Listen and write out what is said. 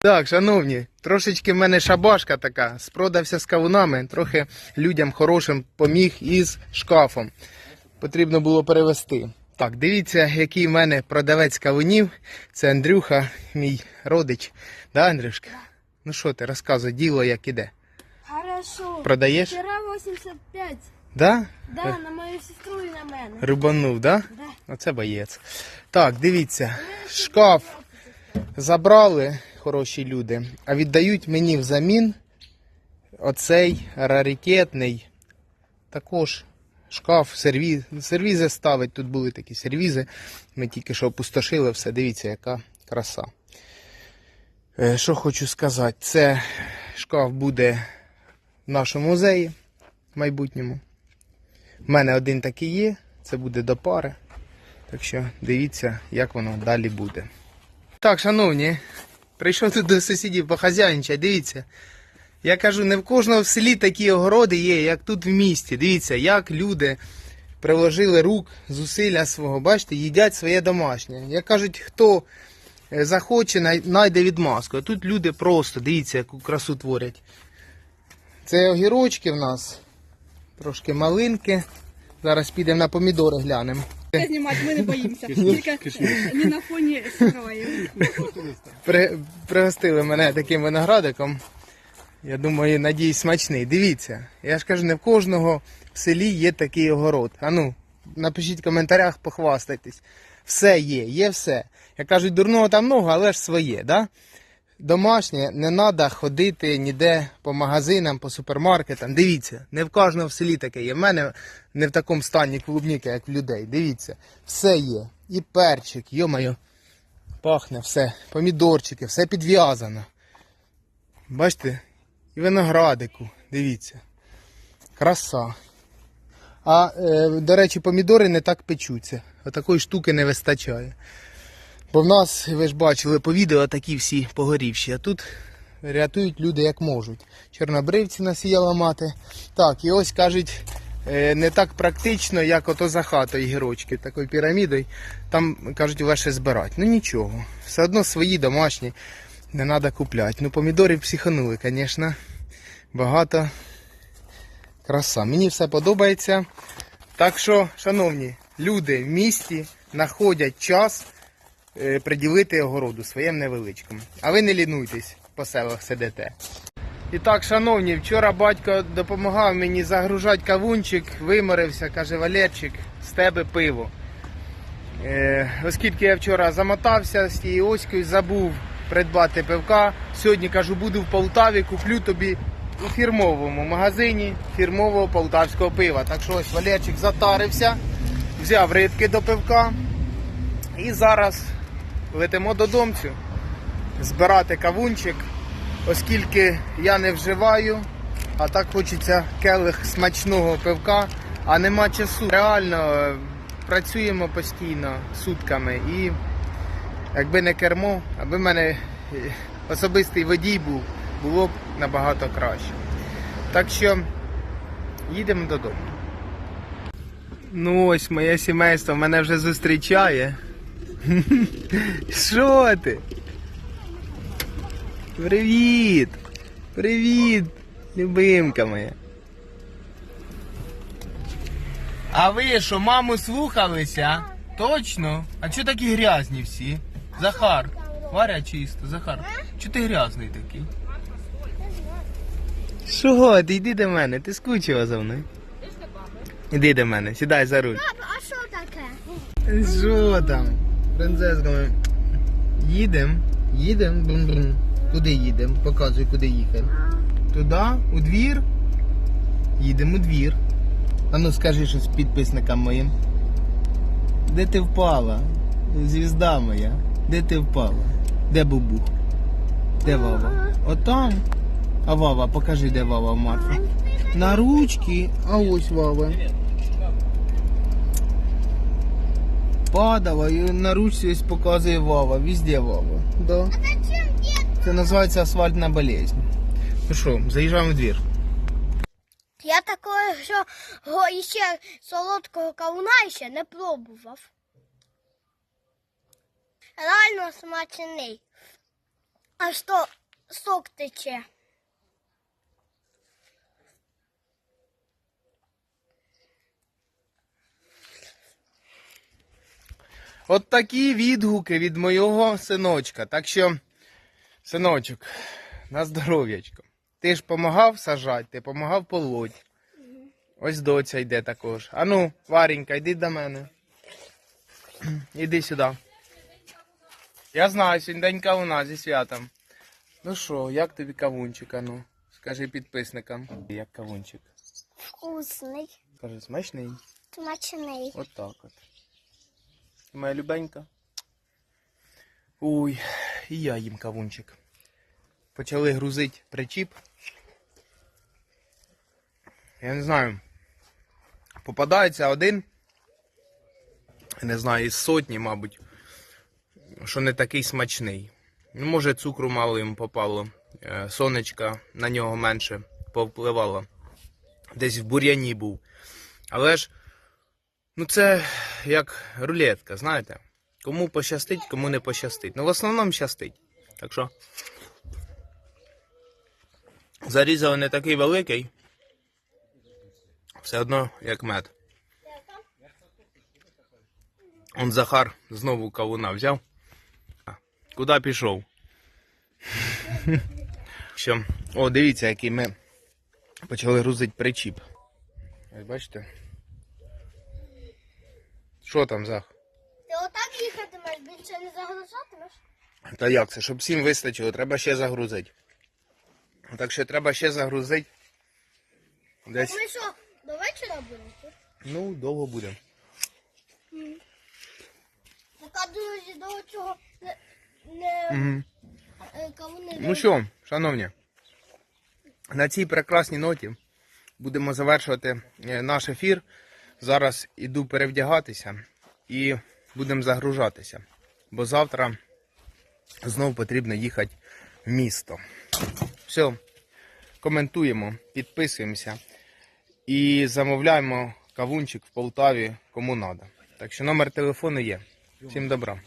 Так, шановні, трошечки в мене шабашка така, спродався з кавунами, трохи людям хорошим поміг із шкафом. Потрібно було перевести. Так, дивіться, який в мене продавець кавунів. Це Андрюха, мій родич. Да, Андрюшка? Ну що ти, розказуй, діло як іде. Хорошо. Продаєш? Вчора 85. Да? Да, на мою сестру і на мене. Рибанув, да? Да. Оце боєць. Так, дивіться, шкаф забрали хороші люди, а віддають мені взамін оцей раритетний також шкаф, сервіз, сервізи ставить. Тут були такі сервізи. Ми тільки що опустошили все. Дивіться, яка краса. Е, Що хочу сказати, це шкаф буде в нашому музеї в майбутньому. У мене один такий є, це буде до пари. Так що дивіться, як воно далі буде. Так, шановні, прийшов тут до сусідів похазяйничать, дивіться. Я кажу, не в кожного в селі такі огороди є, як тут в місті. Дивіться, як люди приложили рук, зусилля свого, бачите, їдять своє домашнє. Як кажуть, хто е, захоче, най- найде відмазку. А тут люди просто, дивіться, яку красу творять. Це огірочки в нас, трошки малинки. Зараз підемо на помідори глянемо. Знімати, ми не боїмося. Тільки не на фоні. При, пригостили мене таким виноградиком. Я думаю, надіюсь, смачний. Дивіться, я ж кажу, не в кожного в селі є такий огород. А ну, напишіть в коментарях, похвастайтесь. Все є, є все. Як кажуть, дурного там много, але ж своє, да? Домашнє, не треба ходити ніде по магазинам, по супермаркетам. Дивіться, не в кожного в селі таке є. В мене не в такому стані клубніка, як в людей. Дивіться, все є. І перчик, йомайо. Пахне все, помідорчики, все підв'язано. Бачите? І виноградику, дивіться. Краса. А, е, до речі, помідори не так печуться. Отакої штуки не вистачає. Бо в нас, ви ж бачили по відео, такі всі погорівші. А тут рятують люди як можуть. Чорнобривці насіяла мати. Так, і ось кажуть, е, не так практично, як ото за хатою гірочки, такою пірамідою. Там кажуть, легше збирати. Ну нічого. Все одно свої домашні не треба купляти. Ну, помідорів психанули, звісно. Багато. Краса. Мені все подобається. Так що, шановні, люди в місті знаходять час приділити огороду своєму невеличкому. А ви не лінуйтесь, по селах сидите. І так, шановні, вчора батько допомагав мені загружати кавунчик, виморився, каже Валерчик, з тебе пиво. Е, оскільки я вчора замотався з тією оською, забув придбати пивка. Сьогодні кажу, буду в Полтаві, куплю тобі у фірмовому магазині фірмового полтавського пива. Так що ось Валерчик затарився, взяв рибки до пивка. І зараз летимо додомцю збирати кавунчик, оскільки я не вживаю, а так хочеться келих смачного пивка, а нема часу. Реально е, працюємо постійно сутками і якби не кермо, аби в мене е, особистий водій був, було б набагато краще. Так що їдемо додому. Ну ось моє сімейство мене вже зустрічає. Що ти? Привіт! Привіт, любимка моя. А ви що, маму слухалися? Точно? А чого такі грязні всі? Захар, Варя чисто, Захар. Чого ти грязний такий? Що, ти йди до мене, ти скучила за мною. Іди до мене, сідай за руль. А що таке? Що там? Принцеска моя. Їдем. Їдем. Брун-брун. Куди їдем? Показуй, куди їхати. Туди, у двір. Їдемо у двір. А ну скажи щось підписникам моїм. Де ти впала? Звізда моя. Де ти впала? Де бубух? Де Вава? Отам. А Вава, покажи, де Вава Марфа. На ручки, а ось Вава. Падала і на ручці ось показує Вова. Везде Вова. Да. Це називається асфальтна болезнь. Ну що, заїжджаємо в двір. Я такого що ще солодкого кавуна ще не пробував. Реально смачний. А що сок тече? От такі відгуки від мого синочка. Так що, синочок, на здоров'ячко. Ти ж помагав сажати, ти помагав полоть. Ось доця йде також. Ану, Варенька, йди до мене. Іди сюди. Я знаю, сьогодні день кавуна зі святом. Ну що, як тобі кавунчик, ану? Скажи підписникам. Як кавунчик? Вкусний, Скажи, смачний. смачний. От так от. Моя любенька. Ой, і я їм кавунчик. Почали грузити причіп. Я не знаю. Попадається один. Не знаю, із сотні, мабуть, що не такий смачний. Ну, може, цукру мало йому попало. Е, Сонечка на нього менше повпливало. Десь в бур'яні був. Але ж Ну, це як рулетка, знаєте. Кому пощастить, кому не пощастить. Ну, в основному щастить. Так що. Зарізали не такий великий. Все одно як мед. Он Захар знову кавуна взяв. Куди пішов? Що? О, дивіться, який ми почали грузити причіп. Ось бачите? Що там, Зах? Ти отак їхатимеш, більше не загружатимеш? Та як це? Щоб всім вистачило, треба ще загрузити. Так що треба ще загрузити. Десь. Ми що, до вечора будемо? Ну, довго буде. Така друзі, до цього не, не е, кому не Ну що, шановні, на цій прекрасній ноті будемо завершувати е, наш ефір. Зараз іду перевдягатися і будемо загружатися. Бо завтра знову потрібно їхати в місто. Все, коментуємо, підписуємося і замовляємо кавунчик в Полтаві кому треба. Так що номер телефону є. Всім добра.